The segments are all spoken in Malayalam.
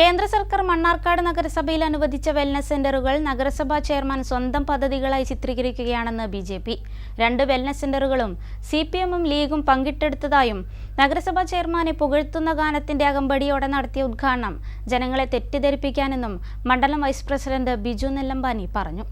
കേന്ദ്ര സർക്കാർ മണ്ണാർക്കാട് നഗരസഭയിൽ അനുവദിച്ച വെൽനസ് സെന്ററുകൾ നഗരസഭാ ചെയർമാൻ സ്വന്തം പദ്ധതികളായി ചിത്രീകരിക്കുകയാണെന്ന് ബി ജെ പി. രണ്ട് വെൽനസ് സെന്ററുകളും സി പി എമ്മും ലീഗും പങ്കിട്ടെടുത്തതായും നഗരസഭാ ചെയർമാനെ പുകഴ്ത്തുന്ന ഗാനത്തിന്റെ അകമ്പടിയോടെ നടത്തിയ ഉദ്ഘാടനം ജനങ്ങളെ തെറ്റിദ്ധരിപ്പിക്കാനെന്നും മണ്ഡലം വൈസ് പ്രസിഡന്റ് ബിജു നെല്ലമ്പാനി പറഞ്ഞു.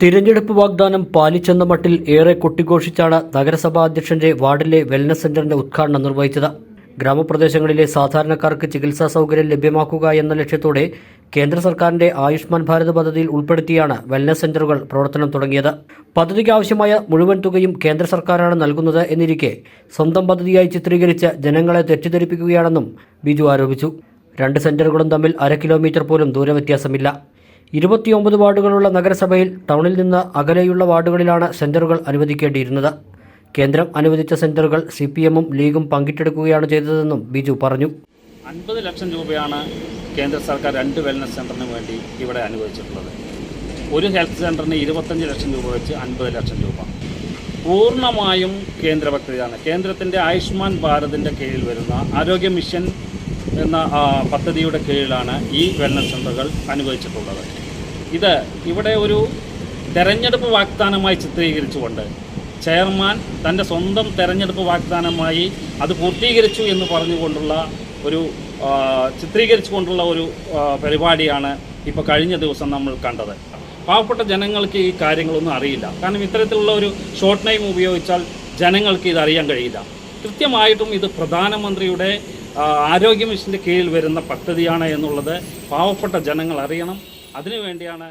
തിരഞ്ഞെടുപ്പ് വാഗ്ദാനം പാലിച്ചെന്ന മട്ടിൽ ഏറെ കൊട്ടിഘോഷിച്ചാണ് നഗരസഭാ അധ്യക്ഷന്റെ വാർഡിലെ വെൽനസ് സെന്ററിന്റെ ഉദ്ഘാടനം നിർവഹിച്ചത്. ഗ്രാമപ്രദേശങ്ങളിലെ സാധാരണക്കാർക്ക് ചികിത്സാ സൗകര്യം ലഭ്യമാക്കുക എന്ന ലക്ഷ്യത്തോടെ കേന്ദ്ര സർക്കാരിന്റെ ആയുഷ്മാൻ ഭാരത് പദ്ധതിയിൽ ഉൾപ്പെടുത്തിയാണ് വെൽനസ് സെന്ററുകൾ പ്രവർത്തനം തുടങ്ങിയത്. പദ്ധതിക്ക് ആവശ്യമായ മുഴുവൻ തുകയും കേന്ദ്ര സർക്കാരാണ് നൽകുന്നത് എന്നിരിക്കെ സ്വന്തം പദ്ധതിയായി ചിത്രീകരിച്ച് ജനങ്ങളെ തെറ്റിദ്ധരിപ്പിക്കുകയാണെന്നും ബിജു ആരോപിച്ചു. രണ്ട് സെന്ററുകളും തമ്മിൽ അര കിലോമീറ്റർ പോലും ദൂരവ്യത്യാസമില്ല. ഇരുപത്തിയൊമ്പത് വാർഡുകളുള്ള നഗരസഭയിൽ ടൗണിൽ നിന്ന് അകലെയുള്ള വാർഡുകളിലാണ് സെന്ററുകൾ അനുവദിക്കേണ്ടിയിരുന്നത്. കേന്ദ്രം അനുവദിച്ച സെന്ററുകൾ സി പി എമ്മും ലീഗും പങ്കിട്ടെടുക്കുകയാണ് ചെയ്തതെന്നും ബിജു പറഞ്ഞു. അൻപത് ലക്ഷം രൂപയാണ് കേന്ദ്ര സർക്കാർ രണ്ട് വെൽനസ് സെന്ററിന് വേണ്ടി ഇവിടെ അനുവദിച്ചിട്ടുള്ളത്. ഒരു ഹെൽത്ത് സെന്ററിന് ഇരുപത്തഞ്ച് ലക്ഷം രൂപ വെച്ച് അൻപത് ലക്ഷം രൂപ. പൂർണമായും കേന്ദ്ര പദ്ധതിയാണ്. കേന്ദ്രത്തിന്റെ ആയുഷ്മാൻ ഭാരതിന്റെ കീഴിൽ വരുന്ന ആരോഗ്യ മിഷൻ എന്ന പദ്ധതിയുടെ കീഴിലാണ് ഈ വെൽനസ് സെന്ററുകൾ അനുവദിച്ചിട്ടുള്ളത്. ഇത് ഇവിടെ ഒരു തെരഞ്ഞെടുപ്പ് വാഗ്ദാനമായി ചിത്രീകരിച്ചുകൊണ്ട് ചെയർമാൻ തന്റെ സ്വന്തം തെരഞ്ഞെടുപ്പ് വാഗ്ദാനമായി അത് പൂർത്തീകരിച്ചു എന്ന് പറഞ്ഞുകൊണ്ടുള്ള ഒരു ചിത്രീകരിച്ചു ചിത്രീകരിച്ചുകൊണ്ടുള്ള ഒരു പരിപാടിയാണ് ഇപ്പോൾ കഴിഞ്ഞ ദിവസം നമ്മൾ കണ്ടത്. പാവപ്പെട്ട ജനങ്ങൾക്ക് ഈ കാര്യങ്ങളൊന്നും അറിയില്ല. കാരണം ഇത്തരത്തിലുള്ള ഒരു ഷോർട്ട് ടൈം ഉപയോഗിച്ചാൽ ജനങ്ങൾക്ക് ഇത് അറിയാൻ കഴിയില്ല. കൃത്യമായിട്ടും ഇത് പ്രധാനമന്ത്രിയുടെ ആരോഗ്യ മിഷന്റെ കീഴിൽ വരുന്ന പദ്ധതിയാണ് എന്നുള്ളത് പാവപ്പെട്ട ജനങ്ങൾ അറിയണം. അതിനുവേണ്ടിയാണ്